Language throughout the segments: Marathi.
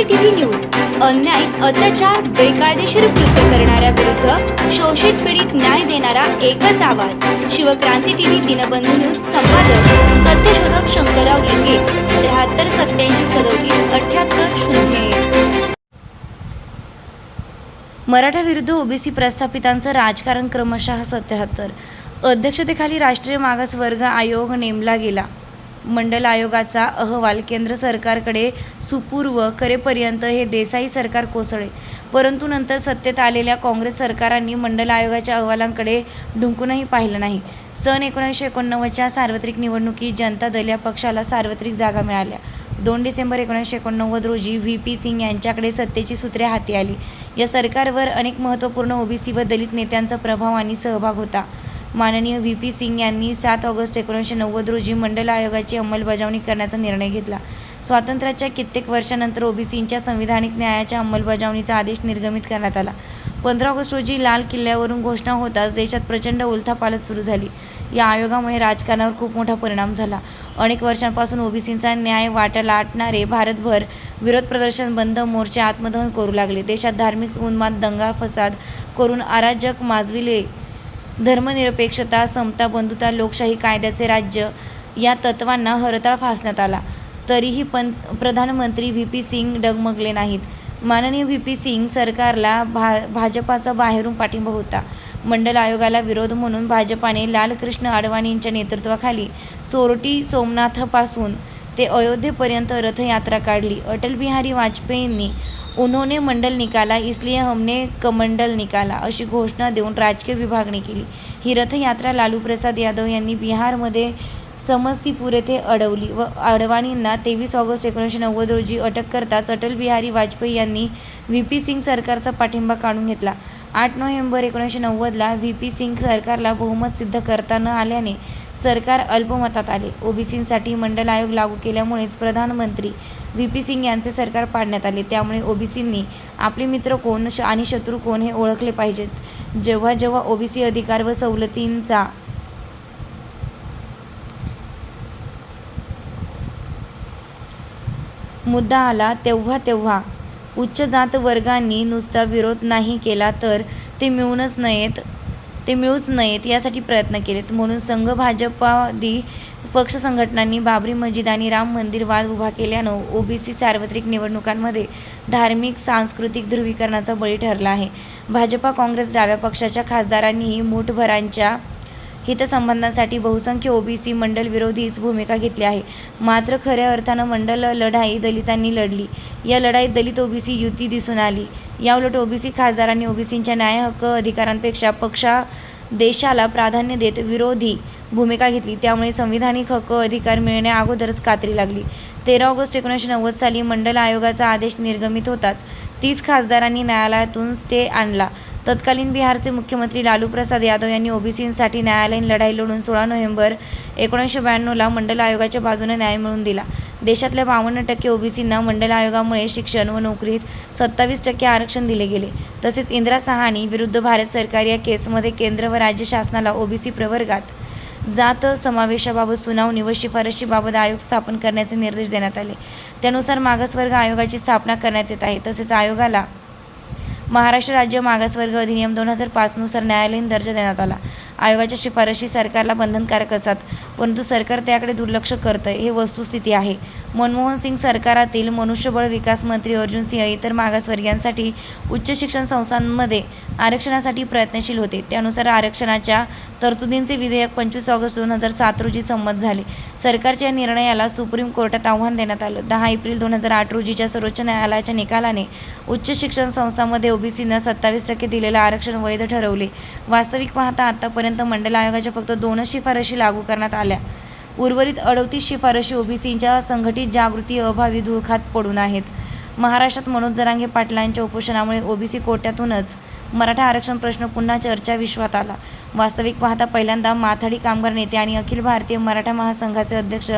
ओबीसी टीव्ही न्यूज अन्याय अत्याचार बेकायदेशीर कृत्य करणाऱ्या विरुद्ध शोषित पीडित न्याय देणारा एकच आवाज. शिवक्रांती टीव्ही दिनबंधू न्यूज संपादक सत्यशोधक शंकरराव लिंगे त्र्याहत्तर सत्याऐंशी सदोतीस अठ्याहत्तर शून्य एक. मराठा विरुद्ध ओबीसी प्रस्थापितांचं राजकारण क्रमशः सत्याहत्तर. अध्यक्षतेखाली राष्ट्रीय मागास वर्ग आयोग नेमला गेला. मंडल आयोगाचा अहवाल केंद्र सरकारकडे सुपूर्व करेपर्यंत हे देसाई सरकार कोसळे परंतु नंतर सत्तेत आलेल्या काँग्रेस सरकारांनी मंडल आयोगाच्या अहवालांकडे ढुंकूनही पाहिलं नाही. सन एकोणीसशे एकोणनव्वदच्या सार्वत्रिक निवडणुकीत जनता दल या पक्षाला सार्वत्रिक जागा मिळाल्या. दोन डिसेंबर एकोणीसशे एकोणनव्वद रोजी व्ही. पी. सिंग यांच्याकडे सत्तेची सूत्रे हाती आली. या सरकारवर अनेक महत्त्वपूर्ण ओबीसी व दलित नेत्यांचा प्रभाव आणि सहभाग होता. माननीय व्ही पी सिंग यांनी सात ऑगस्ट एकोणीसशे नव्वद रोजी मंडल आयोगाची अंमलबजावणी करण्याचा निर्णय घेतला. स्वातंत्र्याच्या कित्येक वर्षानंतर ओबीसींच्या संविधानिक न्यायाच्या अंमलबजावणीचा आदेश निर्गमित करण्यात आला. पंधरा ऑगस्ट रोजी लाल किल्ल्यावरून घोषणा होताच देशात प्रचंड उलथापालत सुरू झाली. या आयोगामुळे राजकारणावर खूप मोठा परिणाम झाला. अनेक वर्षांपासून ओबीसींचा न्याय वाटा लाटणारे भारतभर विरोध प्रदर्शन बंद मोर्चे आत्मदहन करू लागले. देशात धार्मिक उन्माद दंगा फसाद करून अराजक माजविले धर्मनिरपेक्षता समता बंधुता लोकशाही कायद्याचे राज्य या तत्वांना हरताळ फासण्यात आला. तरीही पं प्रधानमंत्री व्ही. पी. सिंग डगमगले नाहीत. माननीय व्ही. पी. सिंग सरकारला भा भाजपाचा बाहेरून पाठिंबा होता. मंडल आयोगाला विरोध म्हणून भाजपाने लालकृष्ण अडवाणींच्या नेतृत्वाखाली सोरटी सोमनाथपासून ते अयोध्येपर्यंत रथयात्रा काढली. अटल बिहारी वाजपेयींनी उन्होंने मंडल निकाला इसलिए हमने कमंडल निकाला अशी घोषणा देऊन राजकीय विभागणी केली. ही रथयात्रा लालू प्रसाद यादव यांनी बिहारमध्ये समस्तीपूर येथे अडवली व अडवाणींना तेवीस ऑगस्ट एकोणीसशे नव्वद रोजी अटक करताच अटल बिहारी वाजपेयी यांनी व्ही पी सिंग सरकारचा पाठिंबा काढून घेतला. आठ नोव्हेंबर एकोणीसशे नव्वदला व्ही पी सिंग सरकारला बहुमत सिद्ध करता न आल्याने सरकार अल्पमतात आले. ओबीसींसाठी मंडल आयोग लागू केल्यामुळेच प्रधानमंत्री व्ही. पी. सिंग यांचे सरकार पाडण्यात आले. त्यामुळे ओबीसींनी आपले मित्र कोण श- आणि शत्रू कोण हे ओळखले पाहिजेत. जेव्हा जेव्हा ओबीसी अधिकार व सवलतींचा मुद्दा आला तेव्हा तेव्हा उच्च जात वर्गांनी नुसता विरोध नाही केला तर ते मिळूनच नयेत. ते मिळूच नयेत यासाठी प्रयत्न केलेत. म्हणून संघ भाजपादी पक्ष संघटनांनी बाबरी मस्जिद आणि राम मंदिर वाद उभा केल्यानं ओबीसी सार्वत्रिक निवडणुकांमध्ये धार्मिक सांस्कृतिक ध्रुवीकरणाचा बळी ठरला आहे. भाजपा काँग्रेस डाव्या पक्षाच्या खासदारांनीही मूठभरांच्या हितसंबंधांसाठी बहुसंख्य ओबीसी मंडल विरोधीच भूमिका घेतली आहे. मात्र खऱ्या अर्थानं मंडल लढाई दलितांनी लढली. या लढाईत दलित ओबीसी युती दिसून आली. याउलट ओबीसी खासदारांनी ओबीसींच्या न्याय हक्क अधिकारांपेक्षा पक्षा देशाला प्राधान्य देत विरोधी भूमिका घेतली. त्यामुळे संविधानिक हक्क अधिकार मिळण्या अगोदरच कात्री लागली. तेरा ऑगस्ट एकोणीसशे नव्वद साली मंडल आयोगाचा आदेश निर्गमित होताच तीस खासदारांनी न्यायालयातून स्टे आणला. तत्कालीन बिहारचे मुख्यमंत्री लालू प्रसाद यादव यांनी ओबीसींसाठी न्यायालयीन लढाई लढून सोळा नोव्हेंबर एकोणीसशे ब्याण्णवला मंडल आयोगाच्या बाजूने न्याय मिळवून दिला. देशातल्या बावन्न टक्के ओबीसींना मंडल आयोगामुळे शिक्षण व नोकरीत सत्तावीस टक्के आरक्षण दिले गेले. तसेच इंदिरा सहानी विरुद्ध भारत सरकार या केसमध्ये केंद्र व राज्य शासनाला ओबीसी प्रवर्गात जात समावेशाबाबत सुनावणी व शिफारशीबाबत आयोग स्थापन करण्याचे निर्देश देण्यात आले. त्यानुसार मागासवर्ग आयोगाची स्थापना करण्यात येत आहे. तसेच आयोगाला महाराष्ट्र राज्य मागासवर्ग अधिनियम दोन हजार पाचनुसार न्यायालयीन दर्जा देण्यात आला. आयोगाच्या शिफारशी सरकारला बंधनकारक असतात परंतु सरकार त्याकडे दुर्लक्ष करतं हे वस्तुस्थिती आहे. मनमोहन सिंग सरकारातील मनुष्यबळ विकास मंत्री अर्जुन सिंह इतर मागासवर्गीयांसाठी उच्च शिक्षण संस्थांमध्ये आरक्षणासाठी प्रयत्नशील होते. त्यानुसार आरक्षणाच्या तरतुदींचे विधेयक पंचवीस ऑगस्ट दोन हजार सात रोजी संमत झाले. सरकारच्या निर्णयाला सुप्रीम कोर्टात आव्हान देण्यात आलं. दहा एप्रिल दोन हजार आठ रोजीच्या सर्वोच्च न्यायालयाच्या निकालाने उच्च शिक्षण संस्थांमध्ये ओबीसींना सत्तावीस टक्के दिलेलं आरक्षण वैध ठरवले. वास्तविक पाहता आतापर्यंत मंडल आयोगाच्या फक्त दोनच शिफारशी लागू करण्यात आल्या. उर्वरित अडतीस शिफारशी ओबीसींच्या संघटित जागृती अभावी धुळखात पडून आहेत. महाराष्ट्रात मनोज जरांगे पाटलांच्या उपोषणामुळे ओबीसी कोट्यातूनच मराठा आरक्षण प्रश्न पुन्हा चर्चा विश्वात आला. वास्तविक पाहता पहिल्यांदा माथाडी कामगार नेते आणि अखिल भारतीय मराठा महासंघाचे अध्यक्ष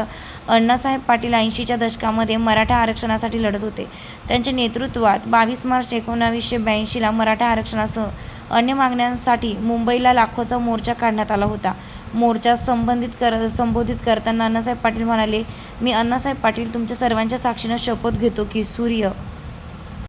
अण्णासाहेब पाटील ऐंशीच्या दशकामध्ये मराठा आरक्षणासाठी लढत होते. त्यांच्या नेतृत्वात बावीस मार्च एकोणावीसशे ब्याऐंशीला मराठा आरक्षणासह अन्य मागण्यांसाठी मुंबईला लाखोचा मोर्चा काढण्यात आला होता. मोर्चा संबंधित कर संबोधित करताना अण्णासाहेब पाटील म्हणाले मी अण्णासाहेब पाटील तुमच्या सर्वांच्या साक्षीनं शपथ घेतो की सूर्य